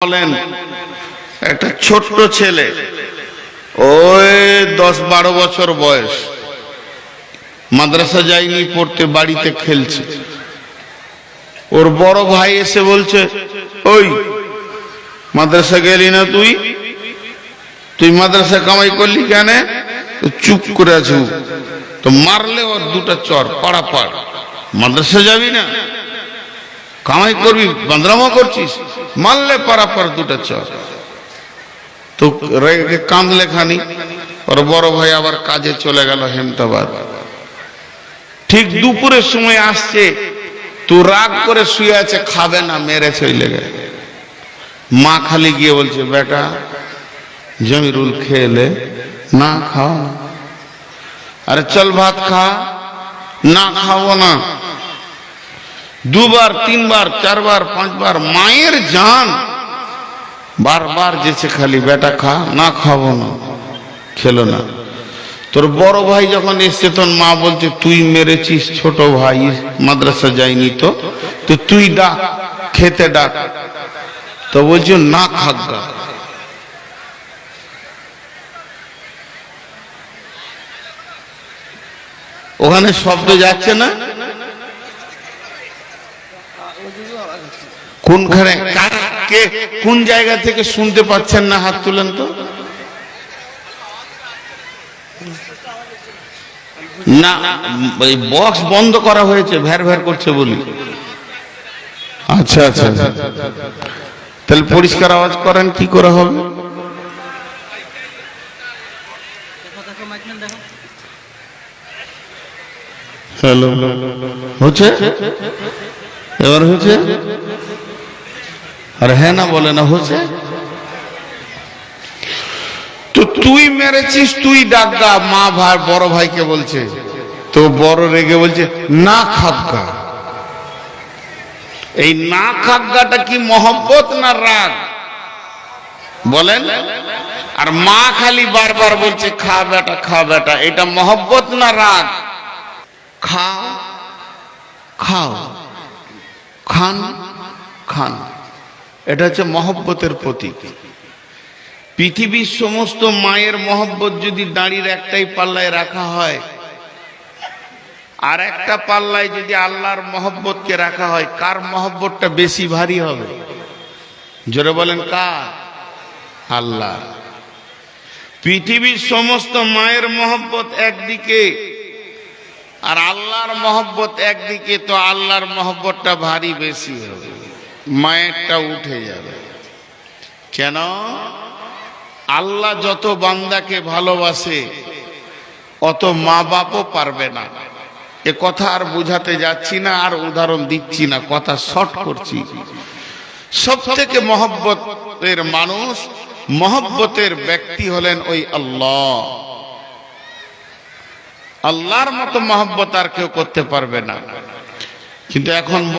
বলেন, একটা ছোট্ট ছেলে, ওই দশ বারো বছর বয়স, মাদ্রাসা যায়নি, পড়তে বাড়িতে খেলছে। ওর বড় ভাই এসে বলছে, ওই, মাদ্রাসা গেলি না তুই? তুই মাদ্রাসা কামাই করলি কেন? চুপ করে আছো তো মারলে ওর দুটা চর পাড়া পাড় মাদ্রাসা যাবি না? কামাই করবি বান্দরামা করছিস। মারলে পারাপার দুটা চর। তো কাঁদলে খানি। ওর বড় ভাই আবার কাজে চলে গেল হেমতাবাদ। ঠিক দুপুরের সময় আসছে, তো রাগ করে শুয়ে আছে, খাবে না, মেরে চলে গেছে মা খালি গিয়ে বলছে, বেটা, জমিরুল খেলে না খাও। আরে চল ভাত খা, না খাব না। দুবার, তিনবার, চারবার, পাঁচবার, মায়ের জান। বারবার যেছে খালি, বেটা খা, না খাব না, খেলো না। তোর বড় ভাই যখন এসছে, তখন মা বলছে, তুই মেরেছিস ছোট ভাই, মাদ্রাসা যায়নি তো? তো তুই ডাক, খেতে ডাক। তো বলছে, না খাগা ওখানে শব্দ যাচ্ছে না? কোনখানে কার- কে কোন জায়গা থেকে শুনতে পাচ্ছেন না হাত তুলেন তো? না বক্স বন্ধ করা হয়েছে ভ্যার ভ্যার করছে বলি। আচ্ছা আচ্ছা আচ্ছা। তাহলে পরিষ্কার আওয়াজ করেন কি করে হবে? হ্যালো। হচ্ছে? এবার হচ্ছে? আর হ্যাঁ না বলে না হচ্ছে। তো তুই মেরেছিস, তুই ডাকগা মা ভাই, বড় ভাইকে বলছে। তো বড় রেগে বলছে, না খাবগা এই না খাবগাটা কি মহব্বত না রাগ? বলেন। আর মা খালি বারবার বলছে, খা বেটা খা বেটা। এটা মহব্বত না রাগ? খাও খাও। খান খান। এটা হচ্ছে মহব্বতের প্রতীক। পৃথিবীর সমস্ত মায়ের মহব্বত যদি দাঁড়ির একটাই পাল্লায় রাখা হয়, আর একটা পাল্লায় যদি আল্লাহর মহব্বতকে রাখা হয়, কার মহব্বতটা বেশি ভারী হবে? জোরে বলেন, কার? আল্লাহ। পৃথিবীর সমস্ত মায়ের মহব্বত একদিকে, আর আল্লাহর মহব্বত একদিকে, তো আল্লাহর মহব্বতটা ভারী বেশি হবে। মায়েরটা উঠে যাবে। কেন? আল্লাহ যত বান্দাকে ভালোবাসে, অত মা বাপও পারবে না। এ কথা আর বুঝাতে যাচ্ছি না, আর উদাহরণ দিচ্ছি না, কথা শর্ট করছি। সব থেকে মহব্বতের মানুষ, মহব্বতের ব্যক্তি হলেন ওই আল্লাহ। আল্লাহর মতো মহব্বত আর কেউ করতে পারবে না। কিন্তু এখন